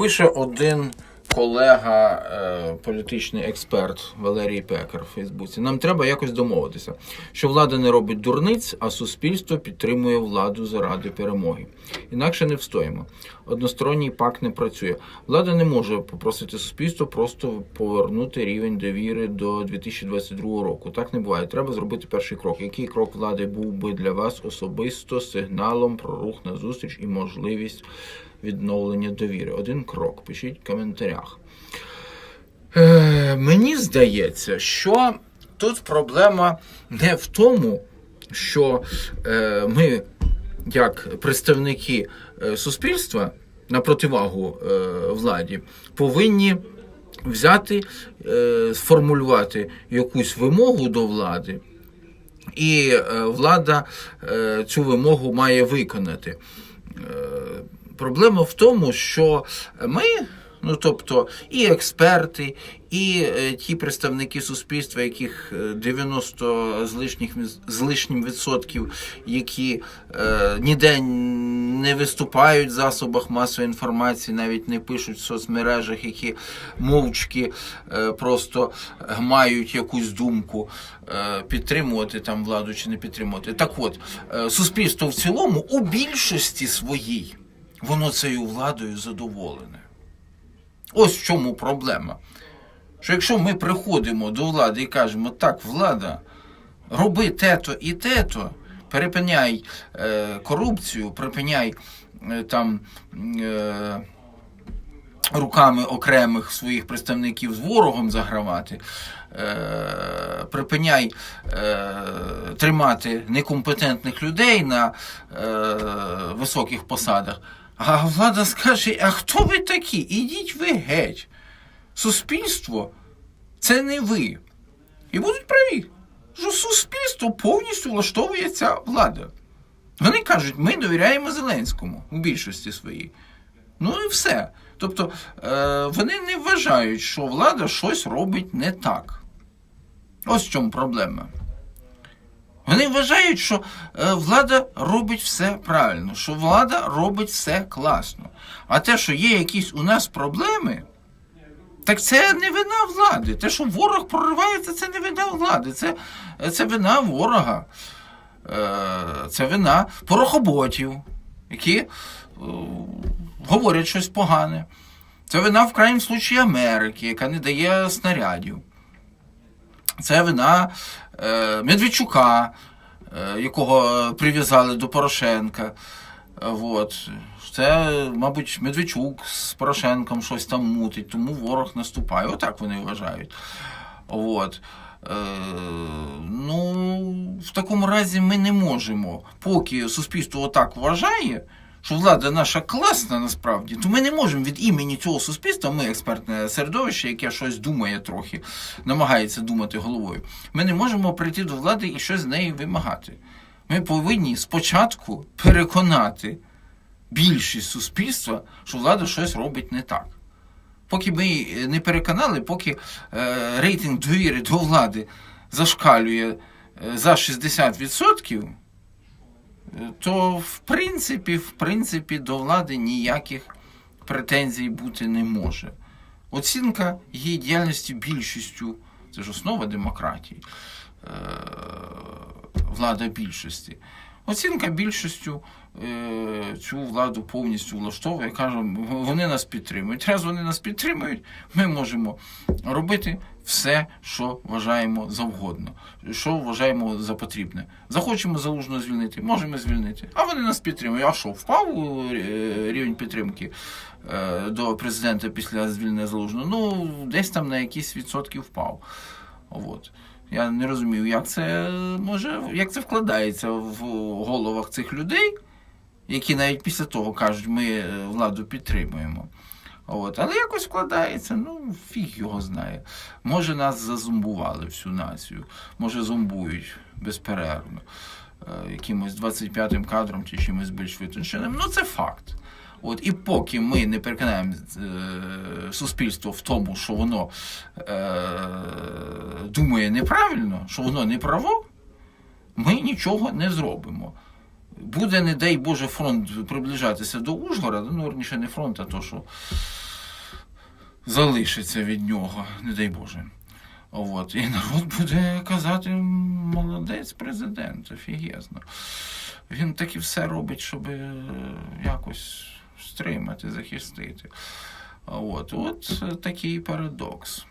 Пише один колега, е, політичний експерт Валерій Пекар в Фейсбуці. Нам треба якось домовитися, що влада не робить дурниць, а суспільство підтримує владу заради перемоги. Інакше не встоїмо. Односторонній пакт не працює. Влада не може попросити суспільство просто повернути рівень довіри до 2022 року. Так не буває. Треба зробити перший крок. Який крок влади був би для вас особисто сигналом про рух на зустріч і можливість відновлення довіри? Один крок. Пишіть в коментарях. Е, мені здається, що тут проблема не в тому, що е, ми, як представники е, суспільства, на противагу е, владі, повинні взяти, е, сформулювати якусь вимогу до влади, і е, влада цю вимогу має виконати. Е, Проблема в тому, що ми, ну тобто, і експерти, і е, ті представники суспільства, яких е, 90 з лишніх з лишнім відсотків, які е, ніде не виступають в засобах масової інформації, навіть не пишуть в соцмережах, які мовчки е, просто мають якусь думку е, підтримувати там владу чи не підтримувати. Так от, е, суспільство в цілому у більшості своїй воно цією владою задоволене. Ось в чому проблема. Що якщо ми приходимо до влади і кажемо, так, влада, роби те-то і те-то, перепиняй е, корупцію, припиняй е, там. Е, Руками окремих своїх представників з ворогом загравати, е, припиняй е, тримати некомпетентних людей на е, високих посадах. А влада скаже: а хто ви такі? Ідіть ви геть. Суспільство це не ви. І будуть праві, що суспільство повністю влаштовує ця влада. Вони кажуть, ми довіряємо Зеленському у більшості своїй. Ну і все. Тобто е, вони не вважають, що влада щось робить не так. Ось в чому проблема. Вони вважають, що е, влада робить все правильно, що влада робить все класно. А те, що є якісь у нас проблеми, так це не вина влади. Те, що ворог проривається, це не вина влади, це, це вина ворога. Е, це вина порохоботів, які е, говорять щось погане. Це вина в крайньому случаї Америки, яка не дає снарядів. Це вина е, Медведчука, е, якого прив'язали до Порошенка. Вот. Це, мабуть, Медведчук з Порошенком щось там мутить, тому ворог наступає. Отак вони вважають. От. Е, ну, в такому разі ми не можемо. Поки суспільство отак вважає, що влада наша класна насправді, то ми не можемо від імені цього суспільства, ми експертне середовище, яке щось думає трохи, намагається думати головою. Ми не можемо прийти до влади і щось з неї вимагати. Ми повинні спочатку переконати більшість суспільства, що влада щось робить не так. Поки ми не переконали, поки е, рейтинг довіри до влади зашкалює е, за 60%, е, то в принципі, в принципі, до влади ніяких претензій бути не може. Оцінка її діяльності більшістю, це ж основа демократії, е, влада більшості. Оцінка більшістю е, цю владу повністю влаштовує. Каже, вони нас підтримують. Раз вони нас підтримують, ми можемо робити все, що вважаємо завгодно, що вважаємо за потрібне. Захочемо залужно звільнити, можемо звільнити. А вони нас підтримують. А що, впав е, рівень підтримки е, до президента після звільнення залужного? Ну, десь там на якісь відсотки впав. От. Я не розумію, як це може, як це вкладається в головах цих людей, які навіть після того кажуть, ми е, владу підтримуємо. От. Але якось вкладається, ну, фіг його знає. Може, нас зазумбували всю націю, може, зомбують безперервно, е, якимось 25-м кадром чи чимось більш витонченим. Ну, це факт. От і поки ми не переконаємо е, суспільство в тому, що воно е, думає неправильно, що воно не право, ми нічого не зробимо. Буде, не дай Боже, фронт приближатися до Ужгорода, ну, верніше не фронт, а то, що залишиться від нього, не дай Боже. От. І народ буде казати, молодець президент, офігезно. Він таки все робить, щоб е, якось стримати, захистити. От, от такий парадокс.